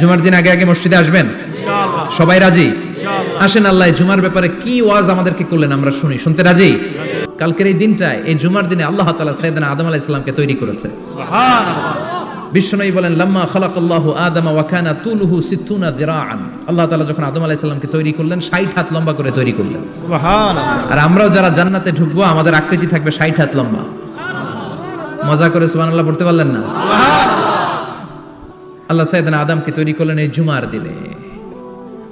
জুমার দিন আগে আগে মসজিদে আসবেন? সবাই রাজি? আসেন আল্লাহ জুমার ব্যাপারে কি ওয়াজ আমাদেরকে করলেন আমরা শুনি। শুনতে রাজি? কালকের এই দিনটায় এই জুমার দিনে আল্লাহ তালা সাইয়েদনা আদম আলাইহিস সালামকে তৈরি করেছে। বিশ্বনবী বলেন লাম্মা খালাকাল্লাহু আদামা ওয়া কানা তুলুহু সিত্তুনা যিরাআন। আল্লাহ তাআলা যখন আদম আলাইহিস সালামকে তৈরি করলেন 60 হাত লম্বা করে তৈরি করলেন। আর আমরাও যারা জান্নাতে ঢুকবো আমাদের আকৃতি থাকবে 60 হাত লম্বা। মজা করে সুবহানাল্লাহ পড়তে পারলেন না? আল্লাহ সাইয়েদনা আদমকে তৈরি করলেন এই জুমার দিনে।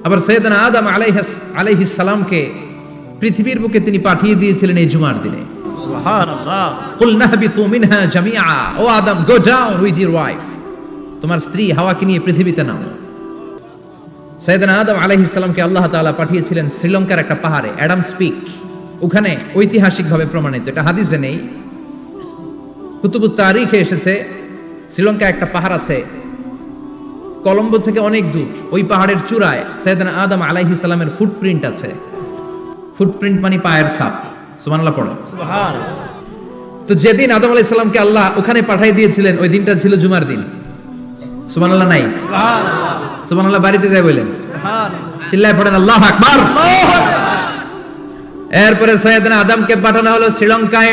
আবার সৈয়দনা আদম আলাইহাস আলাইহিস সালামকে পৃথিবীর বুকে তিনি পাঠিয়ে দিয়েছিলেন এই জুমার দিনে। কুল নাহবিতু মিনহা জামিআ। ও Adam go down with your wife. তোমার স্ত্রী হাওয়াকে নিয়ে পৃথিবীতে নামো সৈয়দনা আদম আলাইহিস সালামকে আল্লাহ তাআলা পাঠিয়েছিলেন শ্রীলঙ্কার একটা পাহাড়ে অ্যাডাম স্পিক। ওখানে ঐতিহাসিকভাবে প্রমাণিত এটা হাদিসে নেই। কুতুবুত তারিখে এসেছে শ্রীলঙ্কায় একটা পাহাড় আছে কলম্বো থেকে অনেক দূর ওই পাহাড়ের চূড়ায় সৈয়দনা আদম আলাইহিস সালামের ফুটপ্রিন্ট আছে। ফুটপ্রিন্ট মানে পায়ের ছাপ। সুবহানাল্লাহ পড়ো। তো যেদিন আদম আলাইহিস সালামকে আল্লাহ ওখানে পাঠিয়ে দিয়েছিলেন ওই দিনটা ছিল জুমার দিন। সুবহানাল্লাহ নাই? সুবহানাল্লাহ। বাড়িতে যাই বলেন। চিল্লায় পড়েন আল্লাহ আকবার! এরপরে সৈয়দনা আদমকে পাঠানো হলো শ্রীলঙ্কায়।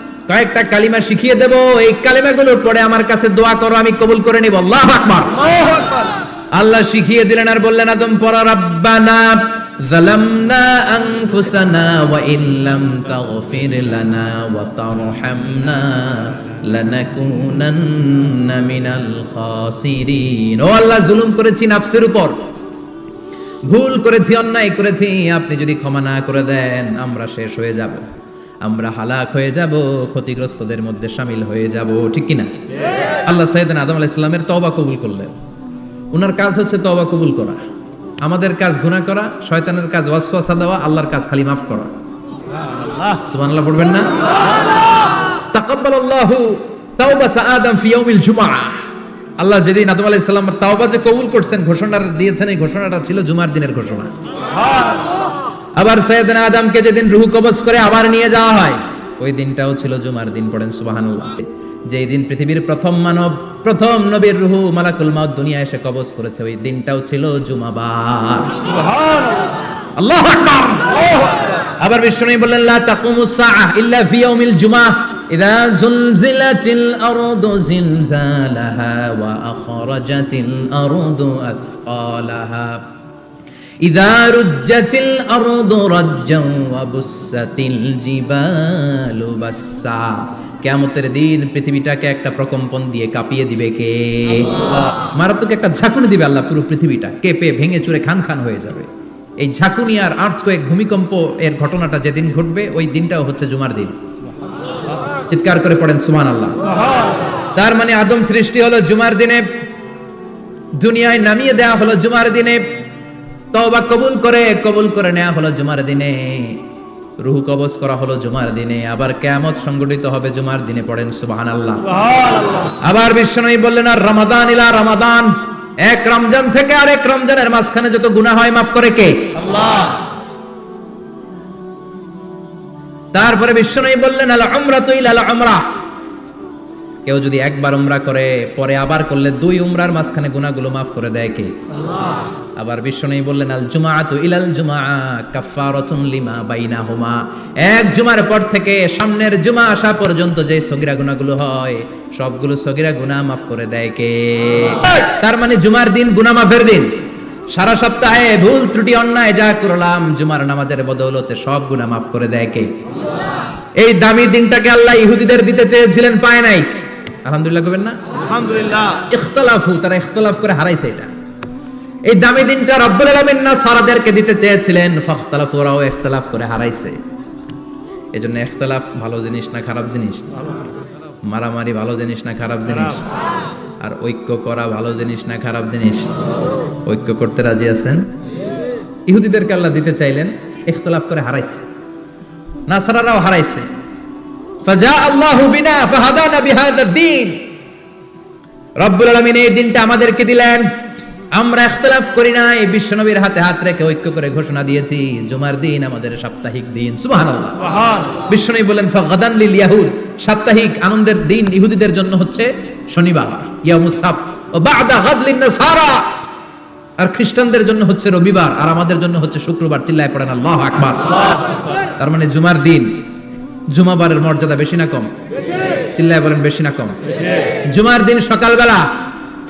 কয়েকটা কালিমা শিখিয়ে দেব। এই কালিমাগুলোর পরে আমার কাছে দোয়া করো আমি কবুল করে নিব। আল্লাহ আকবার। আল্লাহ শিখিয়ে দিলেন আর বললেন আদম পড়া রাব্বানা জালামনা আনফুসানা ওয়া তাগফির লানা ওয়া তারহামনা লানাকুনান্না মিনাল খাসিরিন। ও আল্লাহ জুলুম করেছি নাফসের উপর। ভুল করেছি অন্যায় করেছি। আপনি যদি ক্ষমা না করে দেন আমরা শেষ হয়ে যাব। আমরা হালাক হয়ে যাব ক্ষতিগ্রস্তদের মধ্যে সামিল হয়ে যাব ঠিক কিনা? আল্লাহ সাইদান আদম আলাহ ইসলামের তবা কবুল করলেন। ওনার কাজ হচ্ছে তবা কবুল করা। আমাদের কাজ গুনাহ করা শয়তানের কাজ ওয়াসওয়াসা দেওয়া আল্লাহর কাজ খালি মাফ করা। সুবহানাল্লাহ। পড়বেন না? তাকাব্বালাল্লাহু তাওবাতা আদম ফি ইয়াউমিল জুমআহ আল্লাহ যেদিন আদম আলাইহিস সালামের তাওবা যে কবুল করছেন ঘোষণা দিয়েছেন এই ঘোষণাটা ছিল জুমার দিনের ঘোষণা। আবার সৈয়দনা আদমকে যেদিন রুহু কবজ করে আবার নিয়ে যাওয়া হয় ওই দিনটাও ছিল জুমার দিন পড়েন সুবহানাল্লাহ। যেই দিন পৃথিবীর প্রথম মানব প্রথম নবীর রুহু মালাকুল মাউত দুনিয়া এসে কবজ করেছে ওই দিনটাও ছিল জুমাবার। আল্লাহু আকবার। আবার বিষ্ণু বললেন লা তাকুমুস সাআহ ইল্লা ফি ইয়াউমিল জুমআহ ইযা জুলজিলাতিল আরদু জিলজালাহা ওয়া আখরাজাতিল আরদু আসকালাহা إذا رجت الأرض رجا وبست الجبال بسا কেমতের দিন পৃথিবীটাকে একটা প্রকম্পন দিয়ে কাঁপিয়ে দিবে কে মারাত্মক একটা ঝাঁকুনি দিবে আল্লাহ পুরো পৃথিবীটা কেঁপে ভেঙে চুরে খান খান হয়ে যাবে এই ঝাঁকুনি আর আর্থকোয়েক ভূমিকম্প এর ঘটনাটা যেদিন ঘটবে ওই দিনটাও হচ্ছে জুমার দিন চিৎকার করে পড়েন সুমান আল্লাহ তার মানে আদম সৃষ্টি হলো জুমার দিনে দুনিয়ায় নামিয়ে দেয়া হলো জুমার দিনে তওবা কবুল করে কবুল করে নেওয়া হলো জুমার দিনে। রুহু কবজ করা হলো জুমার দিনে। আবার কেয়ামত সংগঠিত হবে জুমার দিনে পড়েন সুবহানাল্লাহ। আবার বিশ্বনবী বললেন আর রমাদান ইলা রমাদান। এক রমজান থেকে আরেক রমজানের মাঝখানে যত গুনাহ হয় মাফ করে কে? আল্লাহ। তারপরে বিশ্বনবী বললেন আল উমরাতু তুই আল উমরা। কেউ যদি একবার উমরা করে পরে আবার করলে দুই উমরার মাঝখানে গুনাহগুলো মাফ করে দেয় কে? আল্লাহ। আবার বিশ্বনবী বললেন আল জুমাআতু ইলাল জুমআ কাফফারাতুন লিমা বাইনাহুমা। এক জুমার পর থেকে সামনের জুমা আসা পর্যন্ত যে সগিরা গুনাহগুলো হয় সবগুলো সগিরা গুনাহ মাফ করে দেয় কে? তার মানে জুমার দিন গুনাহ মাফের দিন। সারা সপ্তাহে ভুল ত্রুটি অন্যায় যা করলাম জুমার নামাজের বদৌলতে সব গুনাহ মাফ করে দেয় কে? এই দামি দিনটাকে আল্লাহ ইহুদিদের দিতে চেয়েছিলেন পায় নাই। আলহামদুলিল্লাহ কবেন না? আলহামদুলিল্লাহ। ইখতলাফু তারা ইখতলাফ করে হারাইছে এটা। এই দামি দিনটা রব্বুল আলামিন না সারাদেরকে দিতে চেয়েছিলেন? ফাখতালাফু, ওরাও ইখতলাফ করে হারাইছে। এজন্য ইখতলাফ ভালো জিনিস না খারাপ জিনিস? মারামারি ভালো জিনিস না খারাপ জিনিস? আর ঐক্য করা ভালো জিনিস না খারাপ জিনিস? ঐক্য করতে রাজি আছেন? ইহুদিদেরকে আল্লাহ দিতে চাইলেন, ইখতলাফ করে হারাইছে। নাসারারাও হারাইছে। ফাজা আল্লাহু বিনা ফাহাদানা বিহাদা দ্বীন। রব্বুল আলামিন এই দিনটা আমাদেরকে দিলেন। আমরা ইখতলাফ করি না এই বিশ্বনবীর হাতে হাত রেখে ঐক্য করে ঘোষণা দিয়েছি জুমার দিন আমাদের সাপ্তাহিক দিন। সুবহানাল্লাহ। বিশ্বনবী বলেন ফাগাদান লিল ইয়াহুদ। সাপ্তাহিক আনন্দের দিন ইহুদিদের জন্য হচ্ছে শনিবার ইয়ামুস সাবত ও বাদা গাদলিন নাসারা। আর খ্রিস্টানদের জন্য হচ্ছে রবিবার আর আমাদের জন্য হচ্ছে শুক্রবার। চিল্লায় পড়েন আল্লাহ আকবার। তার মানে জুমার দিন জুমাবারের মর্যাদা বেশি না কম? চিল্লায় বলেন বেশি না কম? জুমার দিন সকালবেলা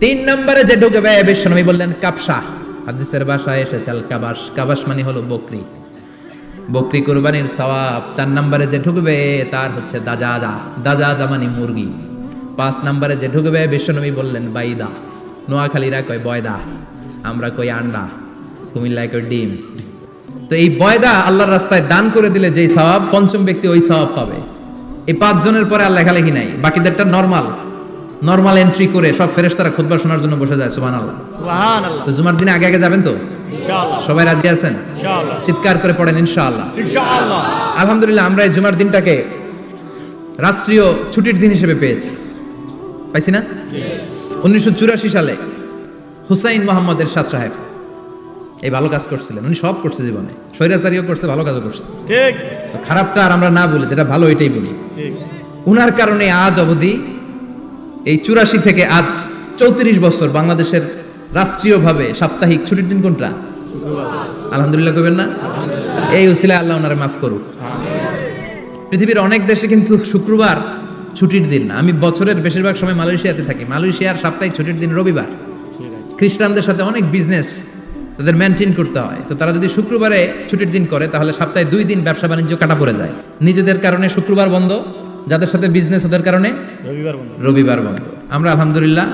তিন নম্বরে যে ঢুকবে বিশ্বনবী বললেন, কাপসা। হাদিসের ভাষায় এসেছে, আল কাবাস কাবাস মানে হলো বকরি। বকরি কুরবানির সওয়াব চার নম্বরে যে ঢুকবে, তার হচ্ছে দাজাজা। দাজাজা মানে মুরগি। পাঁচ নম্বরে যে ঢুকবে বিশ্বনবী বললেন, বাইদা। নোয়াখালীরা কয়, বয়দা। আমরা কই, আন্ডা। কুমিল্লায় কই ডিম। তো এই বয়দা আল্লাহর রাস্তায় দান করে দিলে যেই সওয়াব, পঞ্চম ব্যক্তি ওই সওয়াব পাবে। এই পাঁচজনের পরে আর লেখালেখি নাই। বাকিদেরটা নর্মাল। নর্মাল এন্ট্রি করে সব ফেরেশতারা খুতবা শোনার জন্য বসে যায় সুবহানাল্লাহ। সুবহানাল্লাহ। তো জুমার দিনে আগে আগে যাবেন তো? সবাই রাজি আছেন? চিৎকার করে পড়েন ইনশাআল্লাহ। ইনশাআল্লাহ। আলহামদুলিল্লাহ আমরা এই জুমার দিনটাকে রাষ্ট্রীয় ছুটির দিন হিসেবে পেয়েছি। পাইছি না? উনিশশো চুরাশি সালে হুসাইন মোহাম্মদ এরশাদ সাহেব এই ভালো কাজ করছিলেন। উনি সব করছে জীবনে। স্বৈরাচারীও করছে ভালো কাজও করছে। ঠিক। খারাপটা আর আমরা না বলি যেটা ভালো এটাই বলি। উনার কারণে আজ অবধি এই চুরাশি থেকে আজ চৌত্রিশ বছর বাংলাদেশের রাষ্ট্রীয়ভাবে সাপ্তাহিক ছুটির দিন কোনটা? আলহামদুলিল্লাহ কবেন না? এই উসিলা আল্লাহ ওনারে মাফ করুক। পৃথিবীর অনেক দেশে কিন্তু শুক্রবার ছুটির দিন আমি বছরের বেশিরভাগ সময় মালয়েশিয়াতে থাকি। মালয়েশিয়ার সাপ্তাহিক ছুটির দিন রবিবার। খ্রিস্টানদের সাথে অনেক বিজনেস তাদের মেনটেন করতে হয়। তো তারা যদি শুক্রবারে ছুটির দিন করে, তাহলে সপ্তাহে দুই দিন ব্যবসা বাণিজ্য কাটা পড়ে যায়। নিজেদের কারণে শুক্রবার বন্ধ যাদের সাথে বিজনেস ওদের কারণে? রবিবার বন্ধ। আমরা আলহামদুলিল্লাহ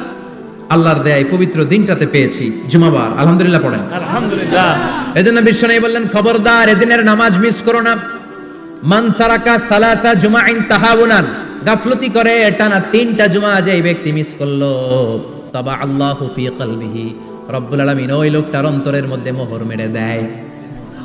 আল্লাহর দেয় পবিত্র দিনটাতে পেয়েছি জুমাবার। আলহামদুলিল্লাহ পড়েন। আলহামদুলিল্লাহ। এজন্য বিশ্ব নেই বললেন খবরদার এদিনের নামাজ মিস করো না। মান তারাকা সালাসা জুমাইন তাহাউনান গাফলতি করে টানা তিনটা জুমা যে এই ব্যক্তি মিস করল। তবা আল্লাহ ফি কলবিহি। রব্বুল আলামিন ওই লোকটার অন্তরের মধ্যে মোহর মেরে দেয়।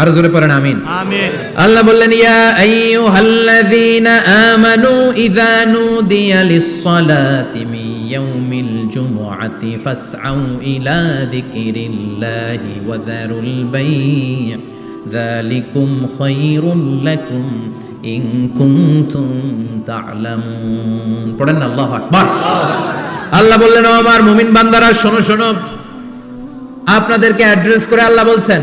আর জোরে পড়েন আমিন। আল্লাহ বললেন ইয়া আইয়ুহাল্লাযীনা আমানু ইযা নুদিয়া লিস-সালাতি মিন ইয়াউমিল জুমুআতি ফাসআউ ইলা যিকিরিল্লাহি ওয়া যারুল বাই' যালিকুম খায়রুল লাকুম ইন কুনতুম তা'লামুন। পড়েন আল্লাহু আকবার। আল্লাহ বললেন ও আমার মুমিন বান্দারা শোনো শোনো। আপনাদেরকে অ্যাড্রেস করে আল্লাহ বলছেন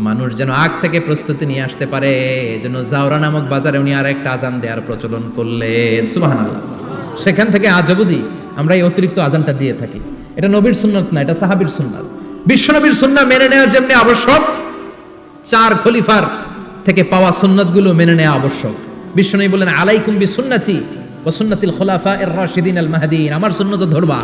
মানুষ যেন আগ থেকে প্রস্তুতি নিয়ে আসতে পারে যেন জাওরা নামক বাজারে উনি আর একটা আজান দেওয়ার প্রচলন করলেন। সুবহানাল্লাহ। সেখান থেকে আজ অবধি আমরা এই অতিরিক্ত আজানটা দিয়ে থাকি। এটা নবীর সুন্নত না, এটা সাহাবীর সুন্নাত। বিশ্বনবীর সুন্নাহ মেনে নেওয়ার জন্য আবশ্যক, চার খলিফার থেকে পাওয়া সুন্নতগুলো মেনে নেওয়া আবশ্যক। বিশ্বনবী বললেন, আলাইকুম বি সুন্নতি ও সুন্নাতিল খোলাফা এর রাশিদিন আল মাহাদিন আমার সুন্নত ধরবা।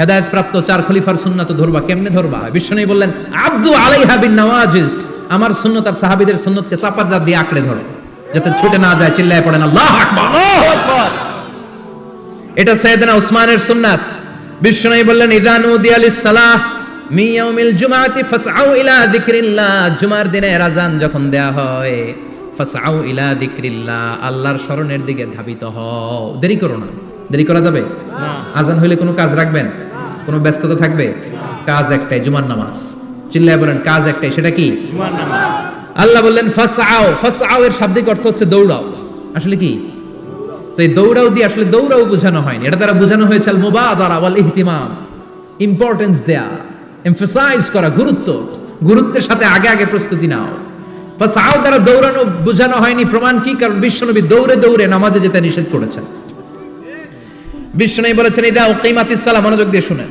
হেদায়েত প্রাপ্ত চার খলিফার সুন্নত ধরবা কেমনে ধরবা? বিশ্বনবী বললেন আব্দু আলাইহা বিন নওয়াজিজ। আমার সুন্নত আর সাহাবীদের সুন্নতকে চাপার দাঁত দিয়ে আঁকড়ে ধরো যাতে ছুটে না যায় চিল্লায় পড়েন আল্লাহ আকবার। এটা সৈয়দনা উসমানের সুন্নাত। বিশ্বনবী বললেন ইদানু দিয়ালিস সালাহ জুমাতি ফাসআউ ইলা যিকরিল্লাহ। জুমার দিনে আজান যখন দেয়া হয় ফাসআউ ইলা যিকরিল্লাহ। আল্লাহর স্মরণের দিকে ধাবিত হও। দেরি করো না। দেরি করা যাবে? আজান হইলে কোনো কাজ রাখবেন? কোনো ব্যস্ততা থাকবে? কাজ একটাই জুমার নামাজ। চিল্লায় বলেন কাজ একটাই সেটা কি? আল্লাহ বললেন ফাসআউ ফাসআউ এর শাব্দিক অর্থ হচ্ছে দৌড়াও। আসলে কি? তো এই দৌড়াও দিয়ে আসলে দৌড়াও বোঝানো হয়নি। এটা দ্বারা বোঝানো হয়েছে আল মুবাদারা ওয়াল ইহতিমাম। ইম্পর্টেন্স দেয়া এমফাসাইজ করা গুরুত্ব। গুরুত্বের সাথে আগে আগে প্রস্তুতি নাও। ফাসআউ দ্বারা দৌড়ানো বোঝানো হয়নি। প্রমাণ কি? কারণ বিশ্বনবী দৌড়ে দৌড়ে নামাজে যেতে নিষেধ করেছেন। বিশ্বনবী বলেছেন ইদা উকিমাতিস সালাহ মনোযোগ দিয়ে শুনেন।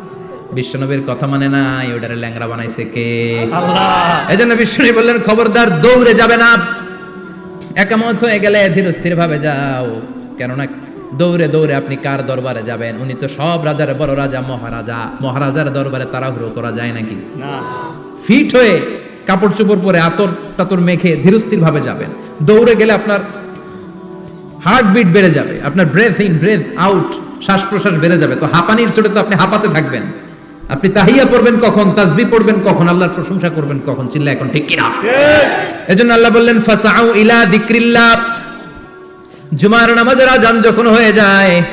বিশ্বনবীর কথা মানে নাই ওটারে ল্যাংড়া বানাইছে কে? এই জন্য বিশ্বনবী বললেন খবরদার দৌড়ে যাবে না। একামত হয়ে গেলে ধীর স্থির ভাবে যাও। কেননা দৌড়ে দৌড়ে আপনি কার দরবারে যাবেন? উনি তো সব রাজার বড় রাজা মহারাজা। মহারাজার দরবারে তাড়াহুড়ো করা যায় নাকি? না। ফিট হয়ে কাপড় চোপড় পরে আতর টাতর মেখে ধীরস্থির ভাবে যাবেন। দৌড়ে গেলে আপনার হার্টবিট বেড়ে যাবে। আপনার ব্রেথ ইন ব্রেথ আউট শ্বাস প্রশ্বাস বেড়ে যাবে। তো হাঁপানির চোটে তো আপনি হাঁপাতে থাকবেন। আপনি তাহিয়া পড়বেন কখন তাসবি পড়বেন কখন আল্লাহর প্রশংসা করবেন কখন চিল্লা এখন ঠিক কিনা? এজন্য আল্লাহ বললেন ফাসাউ ইলা যিকরিল্লাহ জুমার নামাজের আজান যখন হয়ে যায়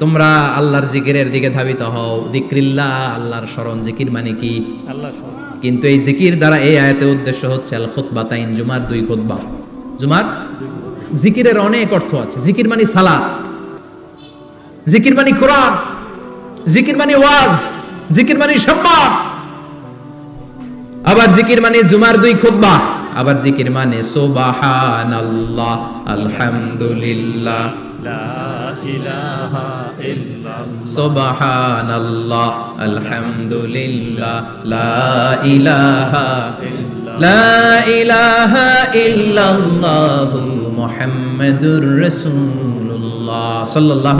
তোমরা আল্লাহর জিকিরের দিকে ধাবিত হও। যিকরিল্লাহ আল্লাহর স্মরণ জিকির মানে কি। কিন্তু এই জিকির দ্বারা এই আয়াতের উদ্দেশ্য হচ্ছে আল খুতবা তাইন জুমার দুই খুতবা। জুমার জিকিরের অনেক অর্থ আছে। জিকির মানে সালাত। জিকির মানে কোরআন। জিকির মানে ওয়াজ। জিকির মানে সম্মান আবার জিকির মানে জুমার দুই খুতবা। আবার জিকির মানে সুবহানাল্লাহ আলহামদুলিল্লাহ। লা ইলাহা ইল্লাল্লাহ। সুবহানাল্লাহ আলহামদুলিল্লাহ। লা ইলাহা লা ইলাহা ইল্লাল্লাহু মুহাম্মাদুর রাসূলুল্লাহ। সাল্লাল্লাহু